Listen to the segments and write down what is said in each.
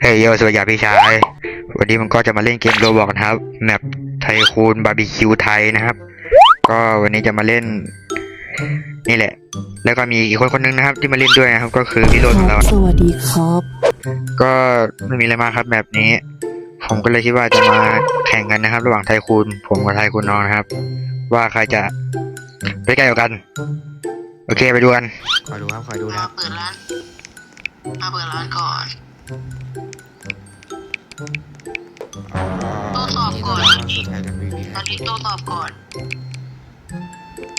เฮ้ยโยสวัสดีครับพี่ชาย วันนี้มันก็จะมาเล่นเกมโรบอกนะครับแมปไทคูนบาร์บีคิวไทยนะครับ ก็วันนี้จะมาเล่น นี่แหละ แล้วก็มีอีกคนคนหนึงนะครับ ที่มาเล่นด้วยนะครับ ก็คือพี่โรคดของรัเราบสวัสดีครับ ก็ไม่มีอะไรมากครับแบบนี้ ผมก็เลยคิดว่าจะมาแข่งกันนะครับ ระหว่างไทคูนผมกับไทคูนน้องนะครับ ว่าใครจะไปใกล้กว่ากัน โอเคไปดูกันขอดูครับขอดูนะคมารับเปิดร้านมาเปิดร้านก่อน โต้ตอบก่อน สุดท้ายกันวีวีตอนนี้โต้ตอบก่อน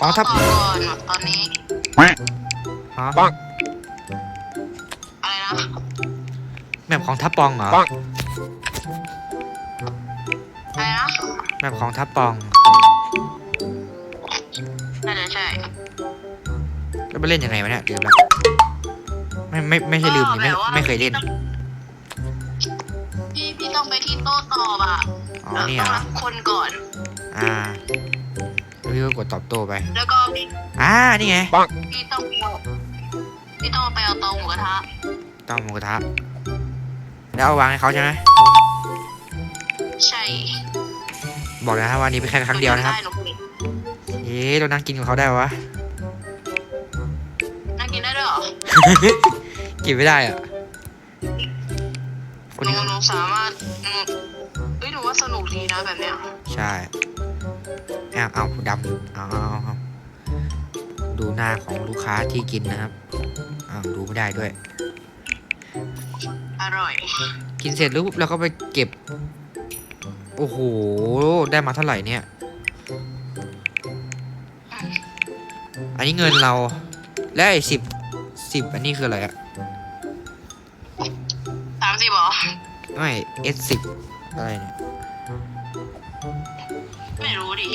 อ๋อถ้าโต้ตอบก่อนตอนนี้ ฮะอะไรนะแมปของทับปองเหรออะไรนะแมปของทับปองน่าจะใช่แล้วไปเล่นยังไงวะเนี่ยลืมแล้วไม่ไม่ไม่ใช่ลืมดิไม่ไม่เคยเล่นพี่ อบอะอ๋อแล้วนี่ต้เหอรงอรับคนก่อน อ่าแล้วพี่ก็กดตอบโต้ไป แล้วก็พี่อ่า นี่ไง พี่ต้องไปเอาพี่ต้องไปเอาเตาหมูกระทะต้องหมูกระทะ แล้วเอาวางให้เขาใช่ไหม ใช่บอกนะฮะว่านี้เป็นแค่ครั้งเดียวนะครับได้หนูกินเอ๊ะเรานั่งกินกับเขาได้ปะวะ นั่งกินได้ด้วยเหรอกินไม่ได้อะคนหนูนี้หนูสามารถหนู เฮ้ยหนูว่าสนุกดีนะแบบเนี้ยใช่เอาเอาดำเอาเอาเอาเอาดูหน้าของลูกค้าที่กินนะครับอ้าวดูไม่ได้ด้วย อร่อย กินเสร็จแล้วปุ๊บเราก็ไปเก็บ โอ้โห ได้มาเท่าไหร่เนี่ย อันนี้เงินเรา และไอ้สิบสิบอันนี้คืออะไรอะสามสิบหรอ ไม่เอสสิบอะไรเนี่ยไม่รู้ดิ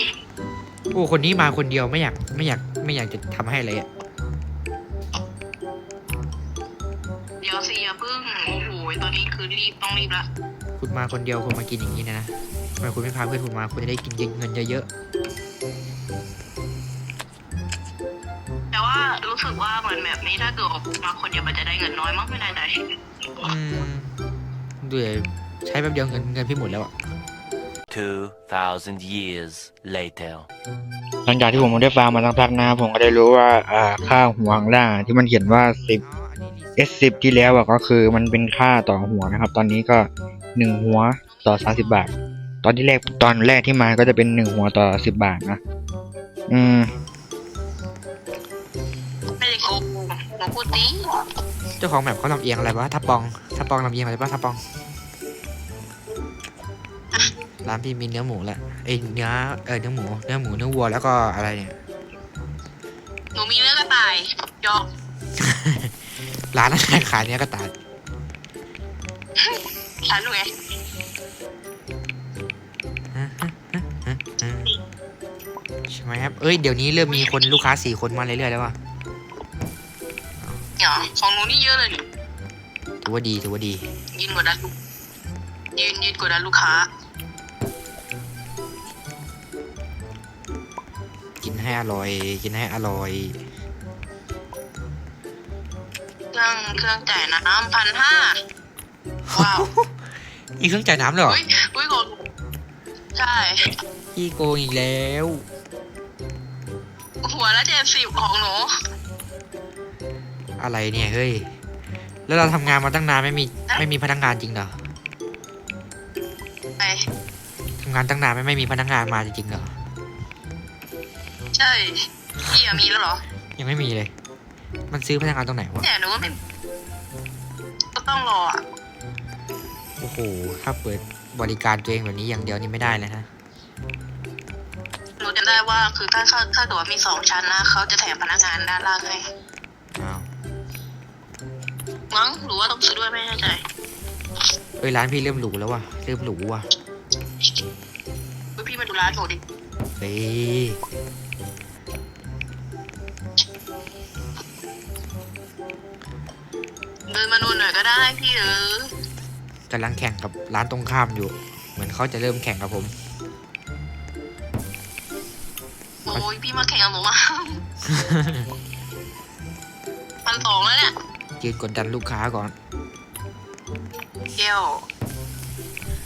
โอ้คนนี้มาคนเดียวไม่อยากไม่อยากไม่อยากจะทำให้เลยอะเดี๋ยวสิอย่าพึ่งโอ้โหตอนนี้คือรีบต้องรีบละคุณมาคนเดียวคุณมากินอย่างนี้เนยนะทำไมคุณไม่พาเพื่อนคุณมาคุณจะได้กินเงินเยอะแต่ว่ารู้สึกว่าเหมือนแบบนี้ถ้าเกิดออกมาคนเดียวมันจะได้เงินน้อยมั้งไม่ได้ใจๆอืมดูเลย ใช้แป๊บเดียวเงินเงินพี่หมดแล้วอะ2,000 years later. หลังจากที่ผมได้ฟาร์มมาสักพักนะผมก็ได้รู้ว่าอ่าค่าหัวข้างล่างที่มันเขียนว่าสิบ S10 ที่แล้วอะก็คือมันเป็นค่าต่อหัวนะครับ ตอนนี้ก็หนึ่งหัวต่อสาสิบาท ตอนที่แรกตอนแรกที่มาก็จะเป็นหนึ่งหัวต่อสิบบาทนะ อืมไม่ได้โกงหนูพูดจริงเจ้าของแบบเขาลำเอียงอะไรวะทับปองทับปองลำเอียงอะไรปะทับปอง ร้านพี่มีเนื้อหมูแหละเอ้ยเนื้อเออเนื้อหมูเนื้อหมูเนื้อวัวแล้วก็อะไรเนี่ย หนูมีเนื้อกระต่ายยอกร้านอาหารขายเนื้อกระต่ายฉันหนูไงใช่ไหมครับ เอ้ยเดี๋ยวนี้เริ่มมีคนลูกค้าสี่คนมาเรื่อยๆแล้วว่ะเนี่ยของหนูนี่เยอะเลยนี่ถือว่าดีถือว่าดี ยืนกดดันลูกยืนยืนกดดันลูกค้า ให้อร่อย กินให้อร่อย เครื่องเครื่องจ่ายน้ำพันห้า ว้าวอีกเครื่องจ่ายน้ำเลยเหรออุ้ยอุ้ยของหนูใช่ พี่โกงอีกแล้ว หัวละเจ็ดสิบของหนู อะไรเนี่ยเฮ้ย แล้วเราทำงานมาตั้งนานไม่มีไม่มีพนักงานจริงเหรอไปทำงานตั้งนานไม่ไม่มีพนักงานมาจริงๆเหรอ ใช่พี่อะมีแล้วเหรอยังไม่มีเลย มันซื้อพนักงานตรงไหนวะ เนี่ยหนูก็ไม่ก็ต้องรออะโอ้โห ถ้าเปิดบริการตัวเองแบบนี้อย่างเดียวนี่ไม่ได้เลยนะ หนูจะได้ว่าคือถ้าถ้าถ้าเกิดว่ามีสองชั้นนะเขาจะแถมพนักงานด้านล่างให้อ้าว มั้งหรือว่าต้องซื้อด้วยไม่แน่ใจเอ้ยร้านพี่เริ่มหรูแล้วว่ะ เริ่มหรูว่ะ เฮ้ยพี่มาดูร้านหนูดิ เฮ้ย พี่เออกำลังแข่งกับร้านตรงข้ามอยู่ เหมือนเขาจะเริ่มแข่งกับผม โอ้ยพี่มาแข่งกับหนูมาพันสองแล้วเนี่ยยืนกดดันลูกค้าก่อนแก้ว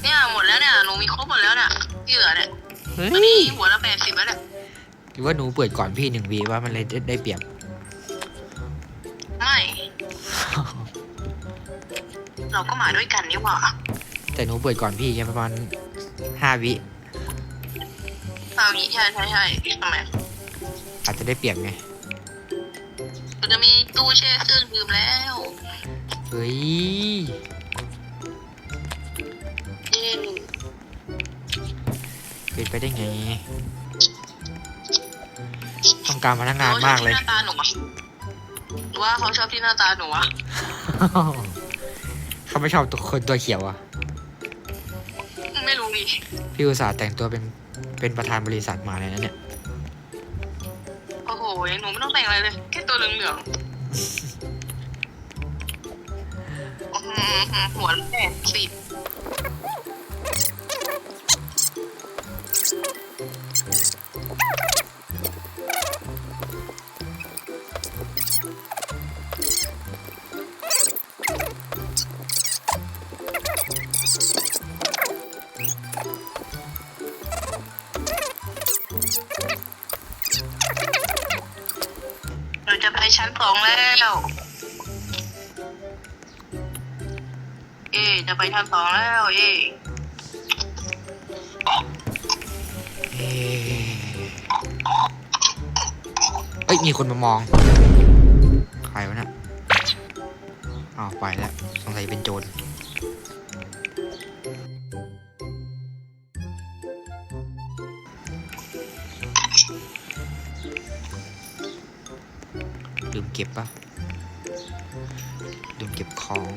เนี่ยหมดแล้วเนี่ยหนูมีครบหมดแล้วเนี่ยที่เหลือเนี่ยเฮ้ตอนนี้ยหัวละแปดสิบแล้วเนี่ยหรือว่าหนูเปิดก่อนพี่หนึ่งวีว่ามันเลยได้ได้เปรียบ เราก็มาด้วยกันนี่หว่าแต่หนูเปิดก่อนพี่แค่ประมาณห้าวิตามีใช่ใช่ใช่ทำไมอาจจะได้เปรียบไงมันจะมีตู้แช่เครื่องดื่มแล้ว เฮ้ยเย้เป็นไปได้ไง ต้องการพนักงานมากเลยขชอบที่หน้าตาหนูอะหรือว่าเขาชอบที่หน้าตาหนูอะ เขาไม่ชอบตัวคนตัวเขียวอะ ไม่รู้ดิพี่อุตส่าห์แต่งตัวเป็นเป็นประธานบริษัทมาเลยนะเนี่ย โอ้โหหนูไม่ต้องแต่งอะไรเลยแค่ตัวเหลืองๆอื้อหือหัวแปดสิ ชั้นสองแล้ว เอ จะไปชั้นสองแล้ว เอ๊ะเอ๊ะเอ้ย มีคนมามอง ใครวะเนี่ยอ้าวไปแล้ว สงสัยเป็นโจร ก็บปะลืมเก็บของ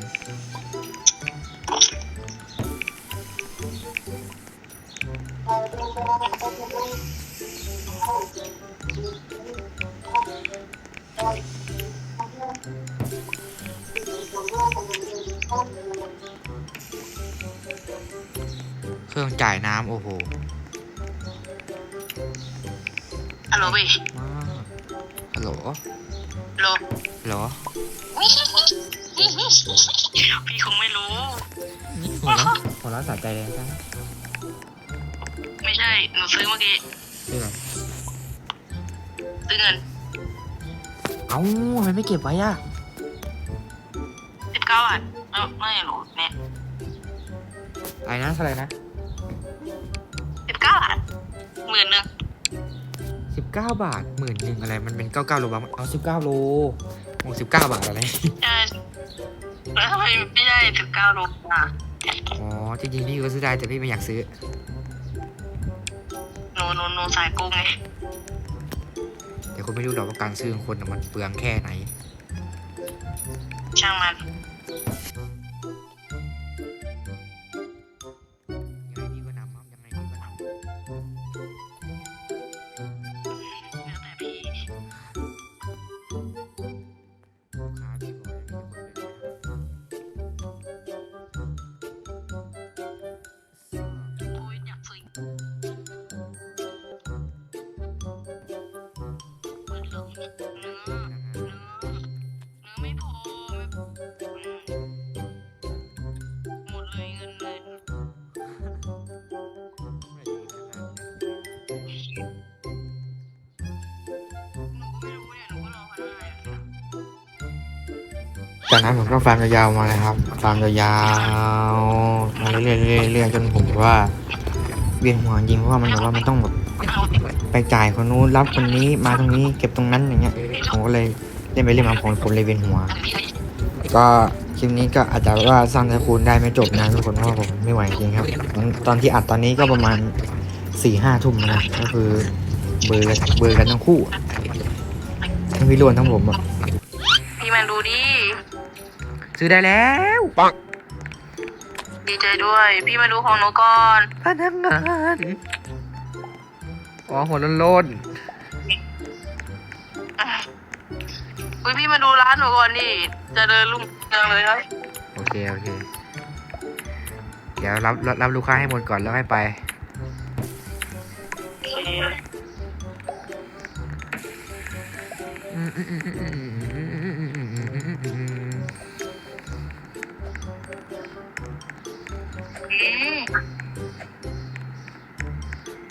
เครื่องจ่ายน้ำโอ้โหฮัลโหลเว้ยมากฮัลโหล ฮัลโหลฮัลโหลพี่คงไม่รู้หัวเราะหัวเราะสะใจเลยจ้ะไม่ใช่ หนูซื้อเมื่อกี้ชื่ออะไรซื้อเงินเอ้าทำไมไม่เก็บไว้อะสิบเก้าบาทเออไม่หรอกแม่อะไรนะเท่าไหร่นะสิบเก้าบาทหมื่นหนึ่ง สิบเก้าบาทหมื่นหนึ่งอะไร มันเป็นเก้าเก้าโลบาทเอาสิบเก้าโลโอ้สิบเก้าบาทอะไร ใช่แล้วทำไมไม่ได้สิบเก้าโลอะอ๋อ จริงๆ พี่ก็ซื้อได้แต่พี่ไม่อยากซื้อหนูหนูหนูสายโกงไงแต่คุณไม่รู้หรอกว่าการซื้อของคนน่ะมันเปลืองแค่ไหน ช่างมัน จากนั้นผมก็ฟาร์มยาวๆมาเลยครับฟาร์มยาวๆมาเรื่อยๆเรื่อยๆจนผมว่าเวียนหัวจริงเพราะว่ามันแบบว่ามันต้องแบบ ไปจ่ายคนนู้นรับคนนี้มาตรงนี้เก็บตรงนั้นอย่างเงี้ยผมก็เลยเล่นไปเล่นมาผมผมเลยเวียนหัว ก็คลิปนี้ก็อาจจะว่าสร้างแต่คูณได้ไม่จบนะทุกคนเพราะว่าผมไม่ไหวจริงครับงั้นตอนที่อัดตอนนี้ก็ประมาณสี่ห้าทุ่มนะก็คือเบอร์กันเบอร์กันทั้งคู่อะทั้งพี่ล้วนทั้งผมอะพี่มันดูดิซื้อได้แล้วดีใจด้วย พี่มาดูของหนูก่อนพนักงาน อ๋อหัวโลนอุ้ยพี่มาดูร้านหนูก่อนดิเจะเดินลุ่งเรืองเลยครับๆโอเค โอเค เดี๋ยวรับรับรับลูกค้าให้หมดก่อนแล้วให้ไปโ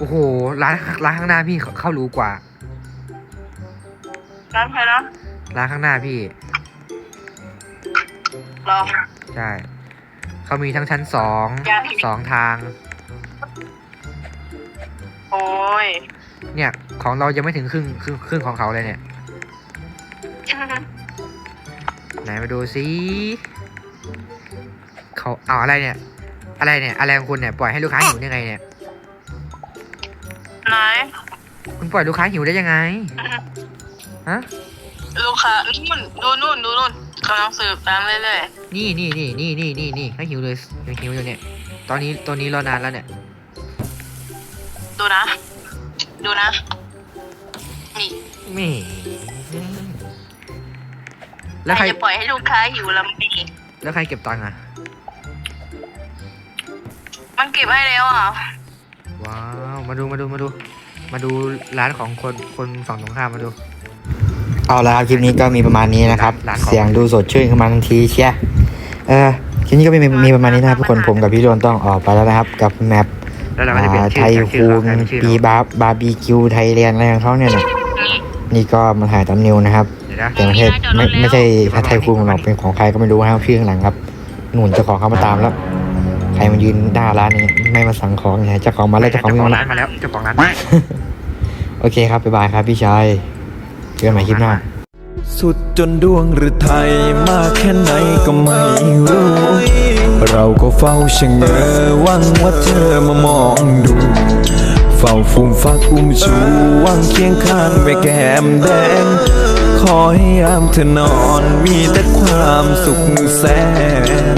อ้โหร้านร้านข้างหน้าพี่เข้ารู้กว่า ร้านใครนะร้านข้างหน้าพี่ รอ ใช่เขามีทั้งชั้นสองยังอีกสองทาง โอ้ย เนี่ย ของเรายังไม่ถึงครึ่งครึ่งครึ่งของเขาเลยเนี่ย ไหนมาดูซิเขาเอาอะไรเนี่ย อะไรเนี่ย อะไรของคุณเนี่ย ปล่อยให้ลูกค้าหิวได้ไงเนี่ย ไหน คุณปล่อยลูกค้าหิวได้ยังไง ฮะ ลูกค้านู่นดูนู่นดูนู่นกำลังสืบตามเรื่อยนี่นี่นี่นี่นี่นี่นี่ให้หิวเลยยังหิวอยู่เนี่ย ตอนนี้ตอนนี้รอนานแล้วเนี่ย ๆดูนะ ดูนะ นี่แหม่แล้ใควรใครจะปล่อยให้ลูกค้าหิวลำปีแล้วใครเก็บตังค์อะ มันเก็บให้แล้วอะว้าว มาดูมาดูมาดู มาดูร้านของคนคนฝั่งตรงข้ามมาดู เอาละครับคลิปนี้ก็มีประมาณนี้นะครับ ร้านของ เสียงดูสดชื่นขึ้นมาทันทีเชียเออคลิปนี้ก็มีมีประมาณนี้นะครับทุกคนผมกับพี่โดนต้องออกไปแล้วนะครับ กับแมปแล้วเราก็จะเปลี่ยนไทชื่อยจากชื่อคูเขานเป็นชื่อปีเราบาร์บาร์บีคิวไทยแลนด์อะไรของเขาเนี่ยนะนี่นี่ก็มาถ่ายตำนิวนะครับ เดี๋ยวนะแต่ประเทศไม่ไม่ใช่ไทยคูนหรอกเป็นของใครก็ไม่รู้นะครับชื่อข้างหลังครับ หนุนเจ้าของเขามาตามแล้วใค รมายืนหน้าร้านนี้ไม่มาสั่งของเนี่ยเจ้าของมาแล้วเจ้าของเจ้าวิ่ของงร้ามานมาแล้วเจ้าของร้านโอเคครับบ๊ายบายครับพี่ชายเจอกันใหม่คลิปหน้าสุดจนดวงหรือไทยมากแค่ไหนก็ไม่รู้ เราก็เฝ้าชะเง้อหวังว่าเธอมามองดู เฝ้าฟูมฟักอุ้มชูหวังเคียงข้างไว้แก้มแดง ขอให้ยามเธอนอนมีแต่ความสุขแสน